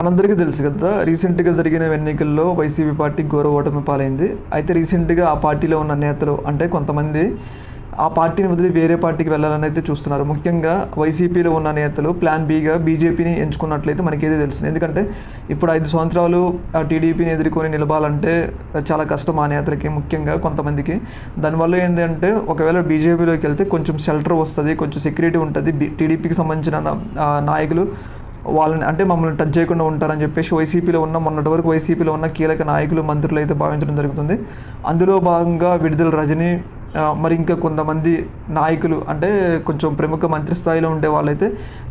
మనందరికీ తెలుసు కదా రీసెంట్గా జరిగిన ఎన్నికల్లో వైసీపీ పార్టీ ఘోర ఓటమి పాలైంది. అయితే రీసెంట్గా ఆ పార్టీలో ఉన్న నేతలు అంటే కొంతమంది ఆ పార్టీని వదిలి వేరే పార్టీకి వెళ్ళాలని అయితే చూస్తున్నారు. ముఖ్యంగా వైసీపీలో ఉన్న నేతలు ప్లాన్ బీగా బీజేపీని ఎంచుకున్నట్లయితే మనకేది తెలుస్తుంది ఎందుకంటే ఇప్పుడు ఐదు సంవత్సరాలు ఆ టీడీపీని ఎదుర్కొని నిలబాలంటే చాలా కష్టం ఆ నేతలకి. ముఖ్యంగా కొంతమందికి. దానివల్ల ఏంటంటే ఒకవేళ బీజేపీలోకి వెళ్తే కొంచెం షెల్టర్ వస్తుంది కొంచెం సెక్యూరిటీ ఉంటుంది. టీడీపీకి సంబంధించిన నాయకులు వాళ్ళని అంటే మమ్మల్ని టచ్ చేయకుండా ఉంటారని చెప్పేసి వైసీపీలో ఉన్న మొన్నటి వరకు వైసీపీలో ఉన్న కీలక నాయకులు మంత్రులు అయితే భావించడం జరుగుతుంది. అందులో భాగంగా విడుదల రజని మరి ఇంకా కొంతమంది నాయకులు అంటే కొంచెం ప్రముఖ మంత్రి స్థాయిలో ఉండే వాళ్ళైతే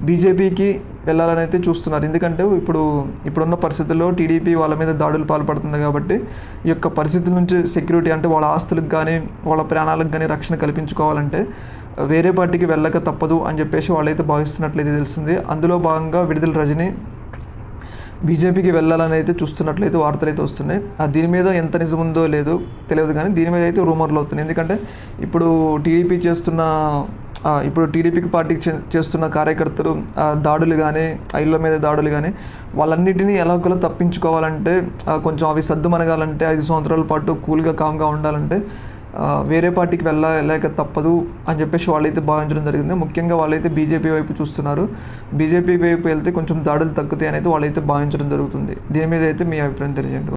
బీజేపీకి వెళ్ళాలని అయితే చూస్తున్నారు. ఎందుకంటే ఇప్పుడు ఇప్పుడున్న పరిస్థితుల్లో టీడీపీ వాళ్ళ మీద దాడులు పాల్పడుతుంది కాబట్టి ఈ యొక్క పరిస్థితుల నుంచి సెక్యూరిటీ అంటే వాళ్ళ ఆస్తులకు కానీ వాళ్ళ ప్రాణాలకు కానీ రక్షణ కల్పించుకోవాలంటే వేరే పార్టీకి వెళ్ళక తప్పదు అని చెప్పేసి వాళ్ళైతే భావిస్తున్నట్లయితే తెలిసింది. అందులో భాగంగా విడుదల రజని బీజేపీకి వెళ్ళాలని అయితే చూస్తున్నట్లయితే వార్తలు అయితే వస్తున్నాయి దీని మీద ఎంత నిజం ఉందో లేదో తెలియదు కానీ దీని మీద అయితే రూమర్లు అవుతున్నాయి. ఎందుకంటే ఇప్పుడు టీడీపీ చేస్తున్న ఇప్పుడు టీడీపీకి పార్టీకి చే- చేస్తున్న కార్యకర్తలు దాడులు కానీ ఆ ఇళ్ళ మీద దాడులు కానీ వాళ్ళన్నిటినీ ఎలాగోలా తప్పించుకోవాలంటే కొంచెం అవి సర్దు మనగాలంటే ఐదు సంవత్సరాల పాటు కూల్గా కామ్గా ఉండాలంటే వేరే పార్టీకి వెళ్ళలేక తప్పదు అని చెప్పేసి వాళ్ళైతే భావించడం జరిగింది. ముఖ్యంగా వాళ్ళైతే బీజేపీ వైపు చూస్తున్నారు. బీజేపీ వైపు వెళ్తే కొంచెం దాడులు తగ్గుతాయి అనేది వాళ్ళైతే భావించడం జరుగుతుంది. దీని మీద అయితే మీ అభిప్రాయం తెలియజేయండి.